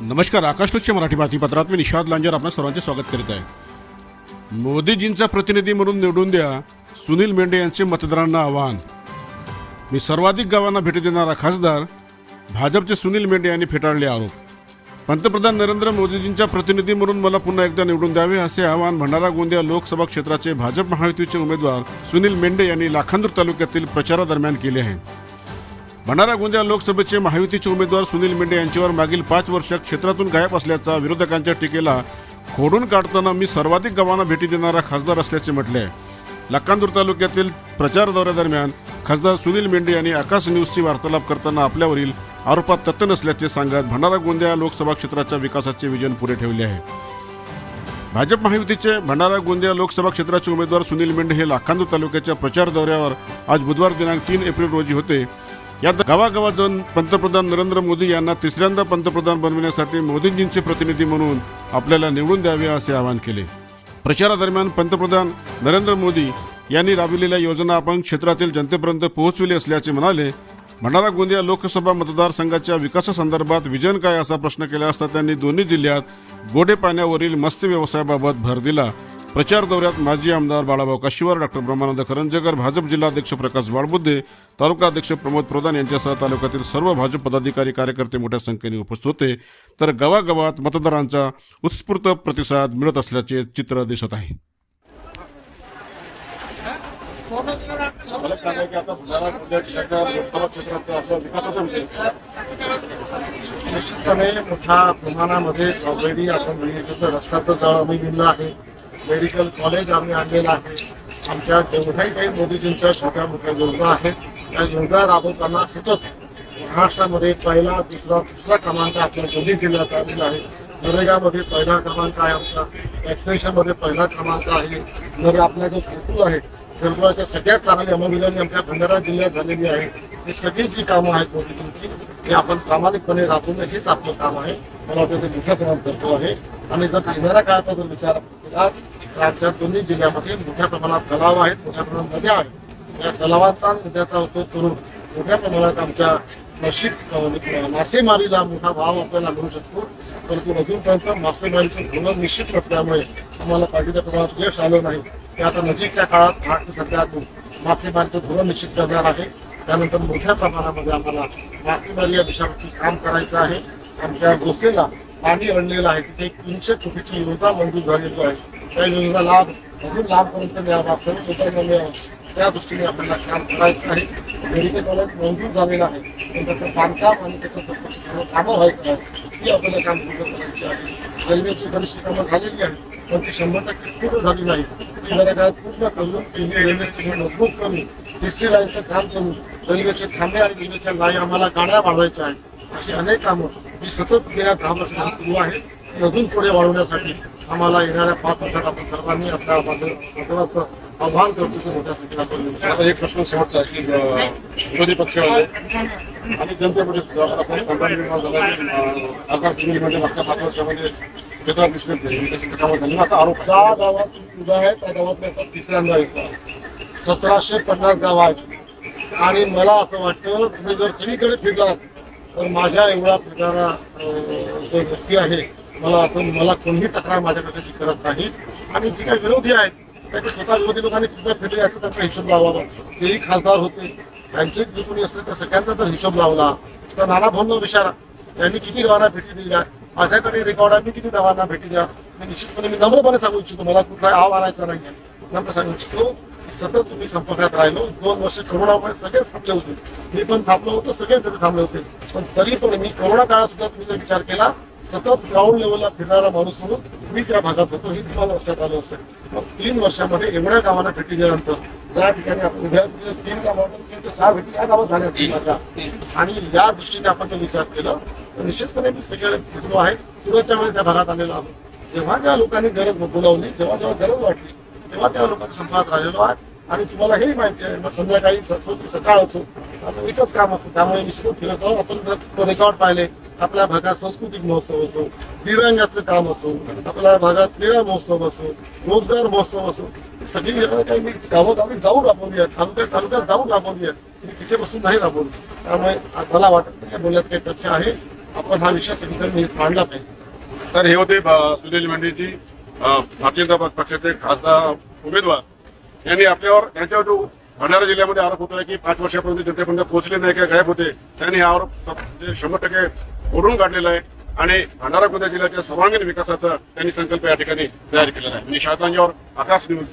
नमस्कार आकाशलोकच्या मराठी बातमीपत्रात मी निषाद लांजर आपल्या सर्वांचे स्वागत करीत आहे. मोदीजींचा प्रतिनिधी म्हणून निवडून द्या सुनील मेंढे यांचे मतदारांना आवाहन. मी सर्वाधिक गावांना भेटी देणारा खासदार भाजपचे सुनील मेंढे यांनी फेटाळले आरोप. पंतप्रधान नरेंद्र मोदीजींच्या प्रतिनिधी म्हणून मला पुन्हा एकदा निवडून द्यावे असे आवाहन भंडारा गोंदिया लोकसभा क्षेत्राचे भाजप महायुतीचे उमेदवार सुनील मेंढे यांनी लाखांदूर तालुक्यातील प्रचारादरम्यान केले आहे. भंडारा गोंदिया लोकसभेचे महायुतीचे उमेदवार सुनील मेंढे यांच्यावर मागील पाच वर्ष क्षेत्रातून गायब असल्याचा विरोधकांच्या टीकेला खोडून काढताना मी सर्वाधिक गावांना भेटी देणारा खासदार असल्याचे म्हटले आहे. लक्कांदूर तालुक्यातील प्रचार दौऱ्यादरम्यान खासदार सुनील मेंढे यांनी आकाश न्यूजशी वार्तालाप करताना आपल्यावरील आरोपात तथ्य नसल्याचे सांगत भंडारा गोंदिया लोकसभा क्षेत्राच्या विकासाचे विजन पुढे ठेवले आहे. भाजप महायुतीचे भंडारा गोंदिया लोकसभा क्षेत्राचे उमेदवार सुनील मेंढे हे लाखांदूर तालुक्याच्या प्रचार दौऱ्यावर आज बुधवार दिनांक तीन एप्रिल रोजी होते. यात गावागावात जाऊन पंतप्रधान नरेंद्र मोदी यांना तिसऱ्यांदा पंतप्रधान बनविण्यासाठी मोदींजींचे प्रतिनिधी म्हणून आपल्याला निवडून द्यावे असे आवाहन केले. प्रचारादरम्यान पंतप्रधान नरेंद्र मोदी यांनी राबविलेल्या योजना आपण क्षेत्रातील जनतेपर्यंत पोहोचविली असल्याचे म्हणाले. भंडारा गोंदिया लोकसभा मतदारसंघाच्या विकासासंदर्भात विजन काय असा प्रश्न केला असता त्यांनी दोन्ही जिल्ह्यात गोडे पाण्यावरील मत्स्य व्यवसायाबाबत भर दिला. प्रचार दौऱ्यात माजी आमदार बाळाभाऊ काशीवार डॉक्टर ब्रह्मानंद करंजकर भाजप जिल्हाध्यक्ष प्रकाश बाळबुद्धे तालुका अध्यक्ष प्रमोद प्रधान यांच्यासह तालुक्यातील सर्व भाजप पदाधिकारी कार्यकर्ते मोठ्या संख्येने उपस्थित होते. तर गावागावात मतदारांचा उत्स्फूर्त प्रतिसाद मिळत असल्याचे चित्र दिसत आहे. निश्चितपणे मोठ्या प्रमाणामध्ये ऑलरेडी आपण रस्त्याचं जळ आम्ही विणलं आहे. मेडिकल कॉलेज आम्ही आणलेलं आहे. आमच्या जेवढ्याही काही मोदीजींच्या छोट्या मोठ्या योजना आहेत त्या योजना राबवताना सतत महाराष्ट्रामध्ये पहिला दुसरा तिसरा क्रमांक आपल्या दोन्ही जिल्ह्यात आलेला आहे. नरेगामध्ये पहिला क्रमांक आहे आमचा. वॅक्सिनेशनमध्ये पहिला क्रमांक आहे. नरे आपला जो घरकुल आहे घरकुलाच्या सगळ्यात चांगली अंमलबजावणी आमच्या भंडारा जिल्ह्यात झालेली आहे. ही सगळी जी कामं आहेत मोदीजींची ते आपण प्रामाणिकपणे राबवणं हेच आपलं काम आहे. मला वाटतं ते मोठ्या प्रमाणात करतो आहे. आणि जर येणाऱ्या काळाचा जर विचार केला राज्यात दोन्ही जिल्ह्यामध्ये मोठ्या प्रमाणात तलाव आहेत मोठ्या प्रमाणात नद्या आहेत. या तलावाचा नद्याचा उपयोग करून मोठ्या प्रमाणात आमच्या नशीब म्हणजे, मासेमारीला मोठा भाव आपल्याला मिळू शकतो. परंतु अजूनपर्यंत मासेमारीचं धोरण निश्चित नसल्यामुळे आम्हाला पाहिजे त्या प्रमाणात यश आलं नाही. ते आता नजीकच्या काळात सध्या सरकार मासेमारीचं धोरण निश्चित करणार आहे. त्यानंतर मोठ्या प्रमाणामध्ये आम्हाला मासेमारी या विषयावरती काम करायचं आहे. आमच्या गोसेला पाणी अडलेलं आहे. तिथे एक तीनशे कोटीची योजना मंजूर झालेली आहे. त्या लाभ अजून लाभपर्यंत मिळावा सर्व लोकांना मिळावा त्या दृष्टीने आपल्याला काम करायचं आहे. मेडिकल कॉलेज मंजूर झालेलं आहे. पण त्याचं बांधकाम आणि त्याचं सर्व कामं व्हायचं आहे. ती आपल्याला काम पूर्ण करायची आहे. रेल्वेची बरीचशी कामं झालेली आहे पण ती शंभर टक्के पूर्ण झाली नाही. ती जरा काळात पूर्ण करून केंद्रीय रेल्वेची मजबूत करून तिसरी लाईनचं काम करून रेल्वेचे थांबे आणि रेल्वेच्या लाईन आम्हाला गाड्या वाढवायच्या आहेत. अशी अनेक कामं मी सतत गेल्या दहा वर्षांपासून सुरू आहेत अजून पुढे वाढवण्यासाठी आम्हाला येणाऱ्या पाच वर्षात आपण सर्वांनी आपल्या आव्हान करतो की मोठ्या संख्येने आपण एक प्रश्न शेवटचा आहे की विरोधी पक्षामध्ये आणि जनतेमध्ये सुद्धा संघटना निर्माण झाला आकाश दिल्लीमध्ये मागच्या पाच वर्षामध्ये क्षेत्रात दिसले नाही असा आरोप. ज्या गावात उभा आहे त्या गावात तिसऱ्यांदा येतो सतराशे पन्नास गाव आहेत. आणि मला असं वाटतं तुम्ही जर सगळीकडे फिरलात तर माझ्या एवढा फिरणारा जो व्यक्ती आहे मला असं मला कोणीही तक्रार माझ्याकडे करत नाही. आणि जे काही विरोधी आहेत त्या ते स्वतः विरोधी लोकांनी तिथं फिरले याचा त्यांचा हिशोब लावावा. तेही खासदार होते. त्यांचे जे कोणी असते त्या सगळ्यांचा जर हिशोब लावला. तर नाना भाऊ विचारा. त्यांनी किती गावांना भेटी दिल्या? माझ्याकडे रेकॉर्ड आहे मी किती गावांना भेटी द्या? मी निश्चितपणे मी नम्रपणे सांगू इच्छितो मला कुठला आव आणायचा नाही नम्र सांगू इच्छितो की सतत तुम्ही संपर्कात राहिलो. दोन वर्ष करोनामुळे सगळेच थांबले होते. मी पण थांबलो होतो सगळे तिथे थांबले होते. पण तरी पण मी करोना काळात सुद्धा तुम्ही जर विचार केला सतत ग्राउंड लेवलला फिरणारा माणूस म्हणून मीच या भागात होतो. हे तुम्हाला लक्षात आलं असेल. मग तीन वर्षामध्ये एवढ्या गावांना भेटी दिल्यानंतर ज्या ठिकाणी आपण उभ्या तीन गावात तीन ते चार भेटी या गावात झाल्या आणि या दृष्टीने आपण जर विचार केला तर निश्चितपणे मी सगळे फिरलो आहे. पुढच्या वेळेस या भागात आलेलो आहोत. जेव्हा ज्या लोकांनी गरज बोलावली जेव्हा जेव्हा गरज वाटली तेव्हा त्या लोकांच्या संपर्कात राहिलेलो आहे आणि तुम्हाला हेही माहिती आहे मग संध्याकाळी असो की सकाळ असो आता एकच काम असतं त्यामुळे मी फिरत आहोत. आपण रेकॉर्ड पाहिले आपल्या भागात सांस्कृतिक महोत्सव असो दिव्यांगाचं काम असो आपल्या भागात क्रीडा महोत्सव असो रोजगार महोत्सव असो सगळी काही मी गावोगावी जाऊन राबवली आहे तालुक्यात तालुक्यात जाऊन राबवली आहे मी तिथे बसून नाही राबवली. त्यामुळे मला वाटत बोलण्यात काही तथ्य आहे. आपण हा विषय सगळीकडे मांडला पाहिजे. तर हे होते सुनील मेंढेजी भारतीय जनता पक्षाचे खासदार उमेदवार. यांनी आपल्यावर यांच्यावर जो भंडारा जिल्ह्यामध्ये आरोप होता की पाच वर्षापर्यंत जनतेपर्यंत पोहोचले नाही काय गायब होते त्यांनी हा आरोप शंभर टक्के ओढून काढलेला आहे. आणि भंडारा गोंदिया जिल्ह्याच्या सर्वांगीण विकासाचा त्यांनी संकल्प या ठिकाणी तयार केलेला आहे. निशातांजावर आकाश न्यूज